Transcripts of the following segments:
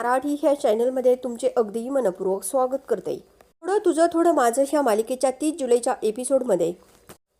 मराठी ह्या चॅनलमध्ये तुमचे अगदी मनपूर्वक स्वागत करते. थोडं तुझं थोडं माझं ह्या मालिकेच्या तीस जुलैच्या एपिसोडमध्ये.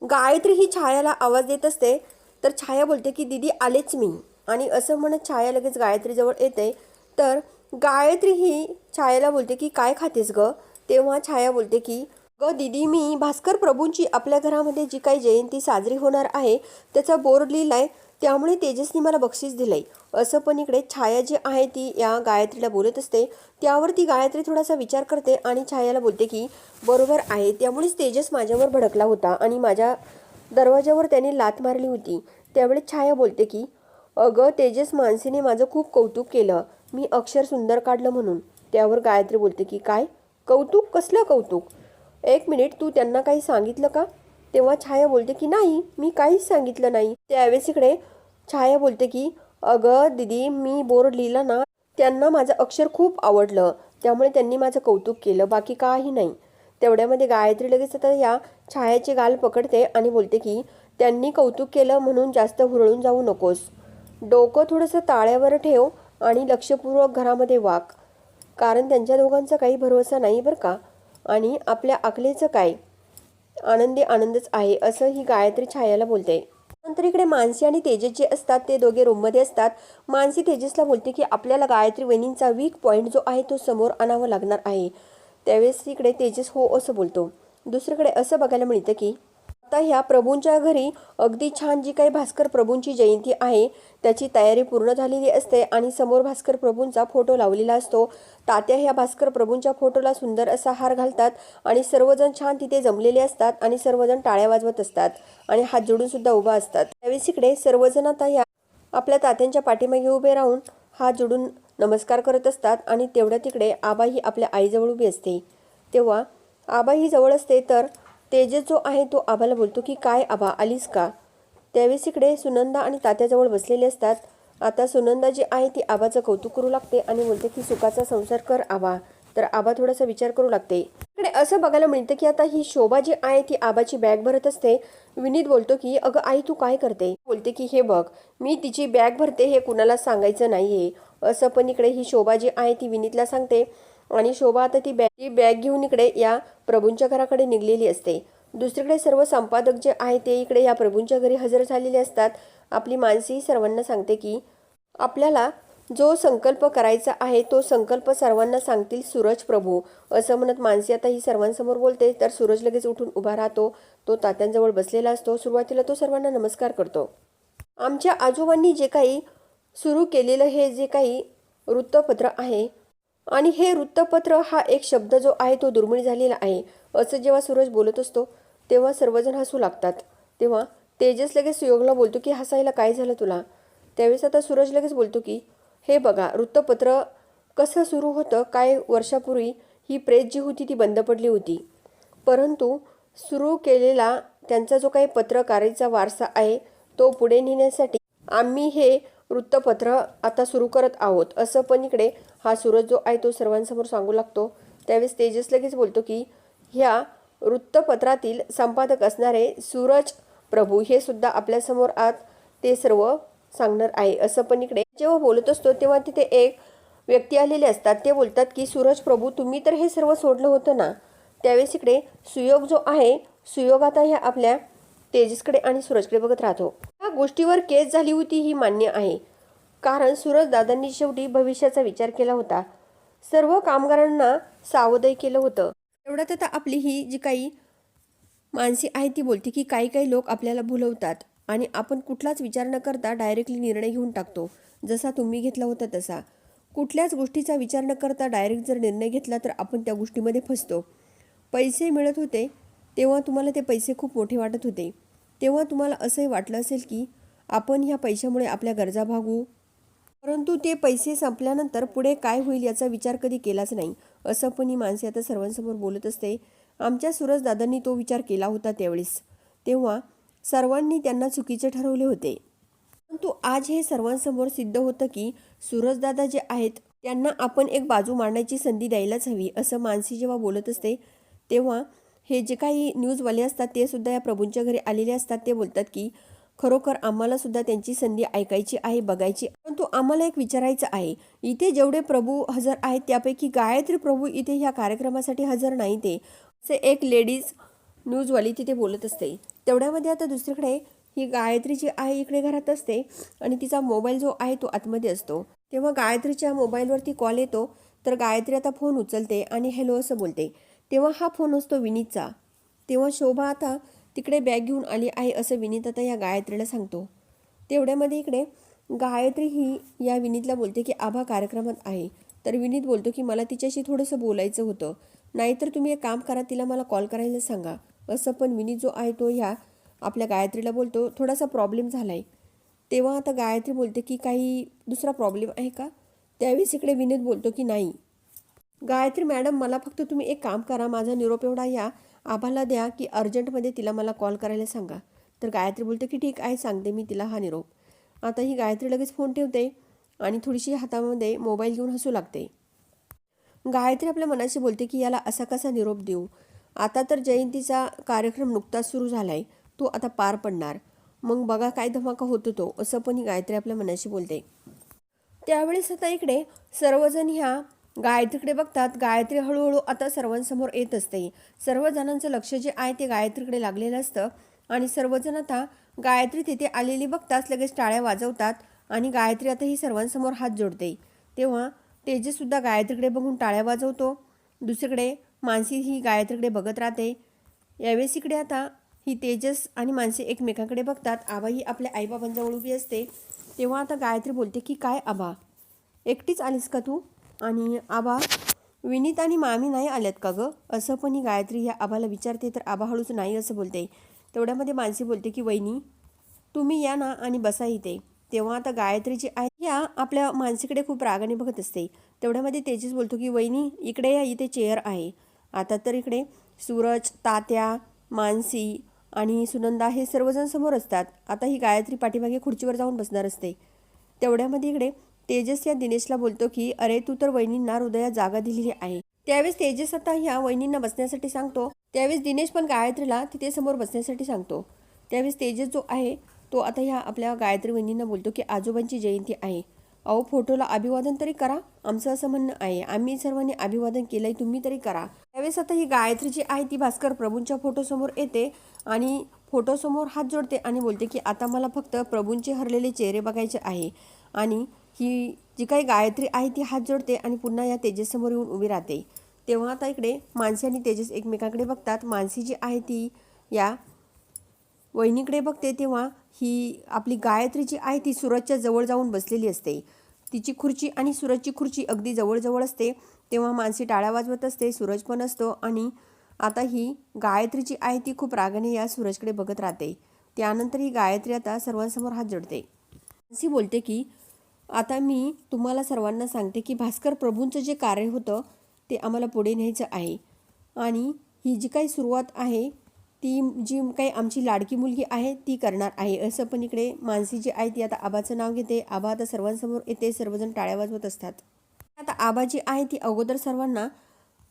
गायत्री ही छायाला आवाज देत असते तर छाया बोलते की दिदी आलेच मी. आणि असं म्हणत छाया लगेच गायत्रीजवळ येते. तर गायत्री ही छायाला बोलते की काय खातेस ग? तेव्हा छाया बोलते की ग दिदी मी भास्कर प्रभूंची आपल्या घरामध्ये जी काही जयंती साजरी होणार आहे त्याचा बोर्ड लिहिलाय त्यामुळे तेजसनी मला बक्षीस दिलंय. असं पण इकडे छाया जी आहे ती या गायत्रीला बोलत असते. त्यावर ती गायत्री थोडासा विचार करते आणि छायाला बोलते की बरोबर आहे. त्यामुळेच तेजस माझ्यावर भडकला होता आणि माझ्या दरवाजावर त्याने लात मारली होती. त्यावेळी छाया बोलते की अगं तेजस मानसीने माझं खूप कौतुक केलं. मी अक्षर सुंदर काढलं म्हणून. त्यावर गायत्री बोलते की काय? कौतुक? कसलं कौतुक? एक मिनिट तू त्यांना काही सांगितलं का? तेव्हा छाया बोलते की नाही मी काहीच सांगितलं नाही. त्यावेळेस इकडे छाया बोलते की अगं दिदी मी बोर्ड लिहिला ना त्यांना माझं अक्षर खूप आवडलं. त्यामुळे त्यांनी माझं कौतुक केलं बाकी काही नाही. तेवढ्यामध्ये गायत्री लगेच आता या छायाचे गाल पकडते आणि बोलते की त्यांनी कौतुक केलं म्हणून जास्त हुरळून जाऊ नकोस. डोकं थोडंसं ताळ्यावर ठेव आणि लक्षपूर्वक घरामध्ये वाक. कारण त्यांच्या दोघांचा काही भरोसा नाही बरं का? आणि आपल्या आकलेचं काय? आनंदी आनंदच आहे असं ही गायत्री छायाला बोलते. नंतर इकडे मानसी आणि तेजस जे असतात ते दोघे रूममध्ये असतात. मानसी तेजसला बोलते की आपल्याला गायत्री वहिनींचा वीक पॉईंट जो आहे तो समोर आणावा लागणार आहे. त्यावेळेस इकडे तेजस हो असं बोलतो. दुसरीकडे असं बघायला मिळतं की आता ह्या प्रभूंच्या घरी अगदी छान जी काही भास्कर प्रभूंची जयंती आहे त्याची तयारी पूर्ण झालेली असते आणि समोर भास्कर प्रभूंचा फोटो लावलेला असतो. तात्या ह्या भास्कर प्रभूंच्या फोटोला सुंदर असा हार घालतात आणि सर्वजण छान तिथे जमलेले असतात आणि सर्वजण टाळ्या वाजवत असतात आणि हात जोडून सुद्धा उभा असतात. त्यावेळेस इकडे सर्वजण आता ह्या आपल्या तात्यांच्या पाठीमागे उभे राहून हात जोडून नमस्कार करत असतात आणि तेवढ्या तिकडे आबा ही आपल्या आईजवळ उभी असते. तेव्हा आबा ही जवळ असते तर तेजस जो आहे तो आबाला बोलतो की काय आबा आलीस का? त्यावेळेस इकडे सुनंदा आणि तात्याजवळ बसलेले असतात. आता सुनंदा जी आहे ती आबाचं कौतुक करू लागते आणि बोलते की सुखाचा संसार कर आबा. तर आबा थोडासा विचार करू लागते. इकडे असं बघायला मिळतं की आता ही शोभा जी आहे ती आबाची बॅग भरत असते. विनीत बोलतो की अगं आई तू काय करते? बोलते की हे बघ मी तिची बॅग भरते हे कुणाला सांगायचं नाहीये. असं पण इकडे ही शोभा जी आहे ती विनीतला सांगते. आणि शोभा आता ती बॅग ती बॅग घेऊन इकडे या प्रभूंच्या घराकडे निघलेली असते. दुसरीकडे सर्व संपादक जे आहे ते इकडे या प्रभूंच्या घरी हजर झालेले असतात. आपली मानसी सर्वांना सांगते की आपल्याला जो संकल्प करायचा आहे तो संकल्प सर्वांना सांगतील सूरज प्रभू. असं म्हणत मानसी आता ही सर्वांसमोर बोलते. तर सूरज लगेच उठून उभा राहतो. तो तात्यांजवळ बसलेला असतो. सुरुवातीला तो सर्वांना नमस्कार करतो. आमच्या आजोबांनी जे काही सुरू केलेलं हे जे काही वृत्तपत्र आहे आणि हे वृत्तपत्र हा एक शब्द जो आहे तो दुर्मिळ झालेला आहे. असं जेव्हा सूरज बोलत असतो तेव्हा सर्वजण हसू लागतात. तेव्हा तेजस लगेच सुयोगला बोलतो की हसायला काय झालं तुला? त्यावेळेस आता सूरज लगेच बोलतो की हे बघा वृत्तपत्र कसं सुरू होतं काय वर्षापूर्वी ही प्रेस जी होती ती बंद पडली होती. परंतु सुरू केलेला त्यांचा जो काही पत्रकारितेचा वारसा आहे तो पुढे नेण्यासाठी आम्ही हे वृत्तपत्र आता सुरू करत आहोत. असं पण इकडे हा सूरज जो आहे तो सर्वांसमोर सांगू लागतो. त्यावेळेस तेजस लगेच बोलतो की ह्या वृत्तपत्रातील संपादक असणारे सूरज प्रभू हे सुद्धा आपल्यासमोर आत ते सर्व सांगणार आहे. असं पण इकडे जेव्हा बोलत असतो तेव्हा तिथे एक व्यक्ती आलेले असतात. ते बोलतात की सूरज प्रभू तुम्ही तर हे सर्व सोडलं होतं ना? त्यावेळेस इकडे सुयोग जो आहे सुयोग आता ह्या आपल्या तेजसकडे आणि सूरजकडे बघत राहतो. गोष्टीवर केस झाली होती ही मान्य आहे. कारण सूरज दादांनी शेवटी भविष्याचा विचार केला होता. सर्व कामगारांना सावधय केलं होतं. एवढ्यात आता आपली ही जी काही माणसे आहे ती बोलते की काही काही लोक आपल्याला भुलवतात आणि आपण कुठलाच विचार न करता डायरेक्टली निर्णय घेऊन टाकतो. जसा तुम्ही घेतला होता तसा. कुठल्याच गोष्टीचा विचार न करता डायरेक्ट जर निर्णय घेतला तर आपण त्या गोष्टीमध्ये फसतो. पैसे मिळत होते तेव्हा तुम्हाला ते पैसे खूप मोठे वाटत होते. तेव्हा तुम्हाला असंही वाटलं असेल की आपण ह्या पैशामुळे आपल्या गरजा भागू? परंतु ते पैसे संपल्यानंतर पुढे काय होईल याचा विचार कधी केलाच नाही असं पण ही माणसे आता सर्वांसमोर बोलत असते. आमच्या सुरजदादांनी तो विचार केला होता त्यावेळेस. तेव्हा सर्वांनी त्यांना चुकीचे ठरवले होते. परंतु आज हे सर्वांसमोर सिद्ध होतं की सूरजदादा जे आहेत त्यांना आपण एक बाजू मांडण्याची संधी द्यायलाच हवी असं मानसी जेव्हा बोलत असते तेव्हा हे जे काही न्यूजवाले असतात ते सुद्धा या प्रभूंच्या घरी आलेले असतात. ते बोलतात की खरोखर आम्हाला सुद्धा त्यांची संधी ऐकायची आहे बघायची परंतु आम्हाला एक विचारायचं आहे. इथे जेवढे प्रभू हजर आहेत त्यापैकी गायत्री प्रभू इथे ह्या कार्यक्रमासाठी हजर नाही ते. असे एक लेडीज न्यूजवाली तिथे बोलत असते. तेवढ्यामध्ये आता दुसरीकडे ही गायत्री जी आहे इकडे घरात असते आणि तिचा मोबाईल जो आहे तो आतमध्ये असतो. तेव्हा गायत्रीच्या मोबाईलवरती कॉल येतो. तर गायत्री आता फोन उचलते आणि हॅलो असं बोलते. तेव्हा हा फोन असतो विनीतचा. तेव्हा शोभा आता तिकडे बॅग घेऊन आली आहे असं विनीत आता या गायत्रीला सांगतो. तेवढ्यामध्ये इकडे गायत्री ही या विनीतला बोलते की आभा कार्यक्रमात आहे. तर विनीत बोलतो की मला तिच्याशी थोडंसं बोलायचं होतं. नाहीतर तुम्ही एक काम करा तिला मला कॉल करायला सांगा. असं पण विनीत जो आहे तो ह्या आपल्या गायत्रीला बोलतो. थोडासा प्रॉब्लेम झाला आहे तेव्हा आता गायत्री बोलते की काही दुसरा प्रॉब्लेम आहे का? त्यावेळेस इकडे विनीत बोलतो की नाही. गायत्री मॅडम मला फक्त तुम्ही एक काम करा माझा निरोप एवढा या. आभाला द्या की अर्जंटमध्ये तिला मला कॉल करायला सांगा. तर गायत्री बोलते की ठीक आहे सांगते मी तिला हा निरोप. आता ही गायत्री लगेच फोन ठेवते आणि थोडीशी हातामध्ये मोबाईल घेऊन हसू लागते. गायत्री आपल्या मनाशी बोलते की याला असा कसा निरोप देऊ? आता तर जयंतीचा कार्यक्रम नुकताच सुरू झाला आहे तो आता पार पडणार. मग बघा काय धमाका होतो तो असं पण ही गायत्री आपल्या मनाशी बोलते. त्यावेळेस आता इकडे सर्वजण ह्या गायत्रीकडे बघतात गायत्री हळूहळू आता सर्वांसमोर येत असते. सर्वजणांचं लक्ष जे आहे ते गायत्रीकडे लागलेलं असतं. आणि सर्वजण आता गायत्री तिथे आलेली बघताच लगेच टाळ्या वाजवतात आणि गायत्री आता ही सर्वांसमोर हात जोडते. तेव्हा तेजससुद्धा गायत्रीकडे बघून टाळ्या वाजवतो. दुसरीकडे मानसी ही गायत्रीकडे बघत राहते. यावेळेस इकडे आता ही तेजस आणि मानसी एकमेकांकडे बघतात. आबा ही आपल्या आईबाबांजवळ उभी असते. तेव्हा आता गायत्री बोलते की काय आबा? एकटीच आलीस का तू? आणि आबा विनीत आणि मामी नाही आल्यात का गं? असं पण ही गायत्री ह्या आबाला विचारते तर आबा हळूच नाही असं बोलते. तेवढ्यामध्ये मानसी बोलते की वहिनी तुम्ही या ना आणि बसा इथे. तेव्हा आता गायत्री जी आहे ह्या आपल्या मानसीकडे खूप रागाने बघत असते. तेवढ्यामध्ये तेजीस बोलतो की वहिनी इकडे या इथे चेअर आहे. आता तर इकडे सूरज तात्या मानसी आणि सुनंदा हे सर्वजण समोर असतात. आता ही गायत्री पाठीमागे खुर्चीवर जाऊन बसणार असते. तेवढ्यामध्ये इकडे तेजस या दिनेशला बोलतो की अरे तू तर वहिनींना हृदयात जागा दिलेली आहे. त्यावेळेस तेजस आता ह्या वहिनींना बसण्यासाठी सांगतो. त्यावेळेस दिनेश पण गायत्रीला तिथे समोर बसण्यासाठी सांगतो. त्यावेळेस तेजस जो आहे तो आता ह्या आपल्या गायत्री वहिनींना बोलतो की आजोबांची जयंती आहे. अहो फोटोला अभिवादन तरी करा. आमचं असं म्हणणं आहे. आम्ही सर्वांनी अभिवादन केलंय तुम्ही तरी करा. त्यावेळेस आता ही गायत्री जी आहे ती भास्कर प्रभूंच्या फोटोसमोर येते आणि फोटोसमोर हात जोडते आणि बोलते की आता मला फक्त प्रभूंचे हरलेले चेहरे बघायचे आहे आणि ही जी काही गायत्री आहे ती हात जोडते आणि पुन्हा या तेजससमोर येऊन उभी राहते. तेव्हा आता इकडे मानसी आणि तेजस एकमेकांकडे बघतात. मानसी जी आहे ती या वहिनीकडे बघते तेव्हा ही आपली गायत्री जी आहे ती सूरजच्या जवळ जाऊन बसलेली असते. तिची खुर्ची आणि सूरजची खुर्ची अगदी जवळजवळ असते. तेव्हा मानसी टाळ्या वाजवत असते सूरज पण असतो आणि आता ही गायत्री जी आहे ती खूप रागाने या सूरजकडे बघत राहते. त्यानंतर ही गायत्री आता सर्वांसमोर हात जोडते. मानसी बोलते की आता मी तुम्हाला सर्वांना सांगते की भास्कर प्रभूंचं जे कार्य होतं ते आम्हाला पुढे न्यायचं आहे. आणि ही जी काही सुरुवात आहे ती जी काही आमची लाडकी मुलगी आहे ती करणार आहे. असं पण इकडे मानसी जी आहे ती आता आबाचं नाव घेते. आबा आता सर्वांसमोर येते सर्वजण टाळ्या वाजवत असतात. आता आबा जी आहे ती अगोदर सर्वांना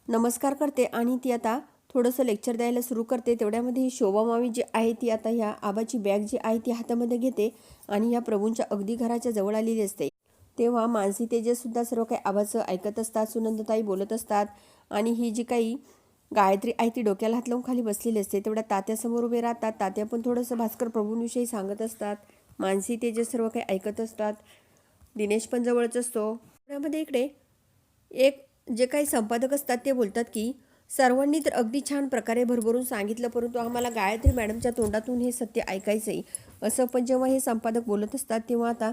नमस्कार करते आणि ती आता थोडंसं लेक्चर द्यायला सुरू करते. तेवढ्यामध्ये ही शोभा मावी जी आहे ती आता ह्या आबाची बॅग जी आहे ती हातामध्ये घेते आणि ह्या प्रभूंच्या अगदी घराच्या जवळ आलेली असते. तेव्हा मानसी तेजससुद्धा सर्व काही आबाचं ऐकत असतात सुनंदताई बोलत असतात आणि ही जी काही गायत्री आहे ती डोक्याला हात लावून खाली बसलेली असते. तेवढ्या तात्यासमोर उभे राहतात. तात्या पण थोडंसं भास्कर प्रभूंविषयी सांगत असतात. मानसी तेजस सर्व काही ऐकत असतात. दिनेश पण जवळच असतो. त्यामध्ये इकडे एक जे काही संपादक असतात ते बोलतात की सर्वांनी तर अगदी छान प्रकारे भरभरून सांगितलं परंतु आम्हाला गायत्री मॅडमच्या तोंडातून हे सत्य ऐकायचं आहे असं पण जेव्हा हे संपादक बोलत असतात तेव्हा आता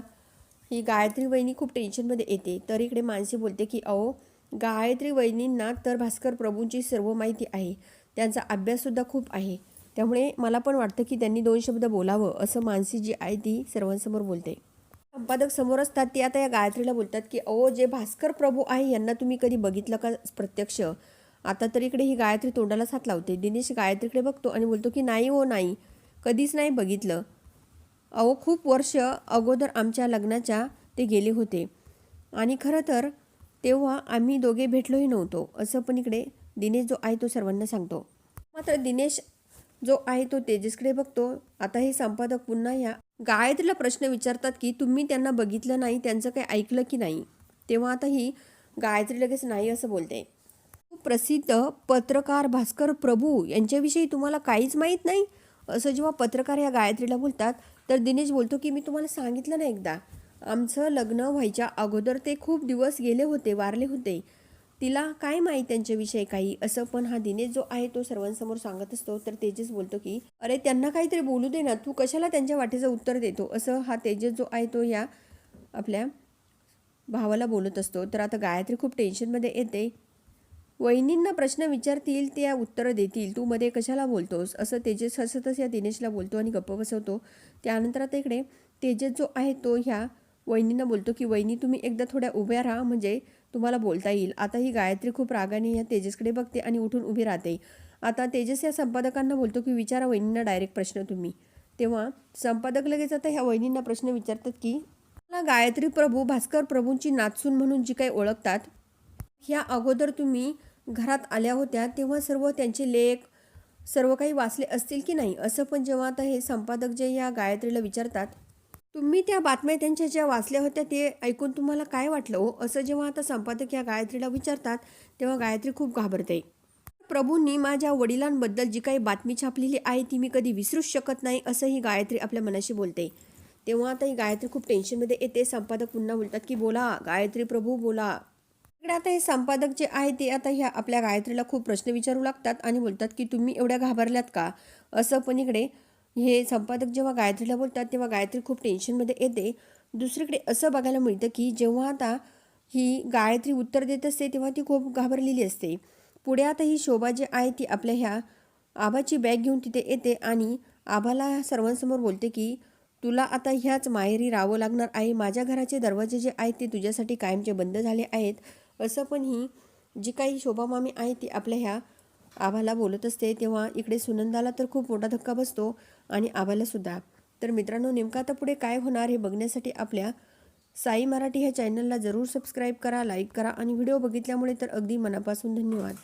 ही गायत्री वहिनी खूप टेन्शनमध्ये येते. तर इकडे मानसी बोलते की अहो गायत्री वहिनींना तर भास्कर प्रभूंची सर्व माहिती आहे. त्यांचा अभ्याससुद्धा खूप आहे. त्यामुळे मला पण वाटतं की त्यांनी दोन शब्द बोलावं असं मानसी जी आहे ती सर्वांसमोर बोलते. संपादक समोर असतात ते आता या गायत्रीला बोलतात की अहो जे भास्कर प्रभू आहे यांना तुम्ही कधी बघितलं का प्रत्यक्ष? आता तर इकडे ही गायत्री तोंडाला हात लावते. दिनेश गायत्रीकडे बघतो आणि बोलतो की नाही हो नाही. कधीच नाही बघितलं. अहो खूप वर्ष अगोदर आमच्या लग्नाच्या ते गेले होते. आणि खरं तर तेव्हा आम्ही दोघे भेटलोही नव्हतो असं पण इकडे दिनेश जो आहे तो सर्वांना सांगतो. मात्र दिनेश जो आहे तो तेजसकडे बघतो. आता हे संपादक पुन्हा या गायत्रीला प्रश्न विचारतात की तुम्ही त्यांना बघितलं नाही त्यांचं काही ऐकलं की नाही? तेव्हा आता ही गायत्री लगेच नाही असं बोलते. प्रसिद्ध पत्रकार भास्कर प्रभू यांच्याविषयी तुम्हाला काहीच माहीत नाही? असं जेव्हा पत्रकार या गायत्रीला बोलतात तर दिनेश बोलतो की मी तुम्हाला सांगितलं ना एकदा आमचं लग्न व्हायच्या अगोदर ते खूप दिवस गेले होते वारले होते. तिला काय माहीत त्यांच्याविषयी काही? असं पण हा दिनेश जो आहे तो सर्वांसमोर सांगत असतो. तर तेजस बोलतो की अरे त्यांना काहीतरी बोलू दे ना तू कशाला त्यांच्या वाटेचं उत्तर देतो? असं हा तेजस जो आहे तो या आपल्या भावाला बोलत असतो. तर आता गायत्री खूप टेन्शनमध्ये येते. वहिनींना प्रश्न विचारतील त्या उत्तरं देतील. तू मध्ये कशाला बोलतोस? असं तेजस हसतच या दिनेशला बोलतो आणि गप्प बसवतो. त्यानंतर आता इकडे तेजस जो आहे तो ह्या वहिनींना बोलतो की वहिनी तुम्ही एकदा थोड्या उभ्या राहा म्हणजे तुम्हाला बोलता येईल. आता ही गायत्री खूप रागाने या तेजसकडे बघते आणि उठून उभी राहते. आता तेजस या संपादकांना बोलतो की विचारा वहिनींना डायरेक्ट प्रश्न तुम्ही. तेव्हा संपादक लगेच आता ह्या वहिनींना प्रश्न विचारतात की मला गायत्री प्रभू भास्कर प्रभूंची नाचून म्हणून जी काही ओळखतात ह्या अगोदर तुम्ही घरात आल्या होत्या तेव्हा सर्व त्यांचे लेख सर्व काही वाचले असतील की नाही? असं पण जेव्हा आता हे संपादक जे या गायत्रीला विचारतात तुम्ही त्या बातम्या त्यांच्या ज्या वाचल्या होत्या ते ऐकून तुम्हाला काय वाटलं? हो असं जेव्हा आता संपादक या गायत्रीला विचारतात तेव्हा गायत्री खूप घाबरते. प्रभूंनी माझ्या वडिलांबद्दल जी काही बातमी छापलेली आहे ती मी कधी विसरूच शकत नाही असं ही गायत्री आपल्या मनाशी बोलते. तेव्हा आता ही गायत्री खूप टेन्शनमध्ये येते. संपादक पुन्हा बोलतात की बोला गायत्री प्रभू बोला. इकडे आता हे संपादक जे आहे ते आता ह्या आपल्या गायत्रीला खूप प्रश्न विचारू लागतात आणि बोलतात की तुम्ही एवढ्या घाबरल्यात का? असं पण इकडे हे संपादक जेव्हा गायत्रीला बोलतात तेव्हा गायत्री खूप टेन्शनमध्ये येते. दुसरीकडे असं बघायला मिळतं की जेव्हा आता ही गायत्री उत्तर देत असते तेव्हा ती खूप घाबरलेली असते. पुढे आता ही शोभा जी आहे ती आपल्या ह्या आबाची बॅग घेऊन तिथे येते आणि आबाला सर्वांसमोर बोलते की तुला आता ह्याच माहेरी राहावं लागणार आहे. माझ्या घराचे दरवाजे जे आहेत ते तुझ्यासाठी कायमचे बंद झाले आहेत. असं पण ही जी काही शोभामामी आहे ती आपल्या ह्या आभाला बोलत असते तेव्हा इकडे सुनंदाला तर खूप मोठा धक्का बसतो आणि आभालासुद्धा तर मित्रांनो नेमका आता पुढे काय होणार हे बघण्यासाठी आपल्या साई मराठी ह्या चॅनलला जरूर सबस्क्राईब करा लाईक करा आणि व्हिडिओ बघितल्यामुळे तर अगदी मनापासून धन्यवाद.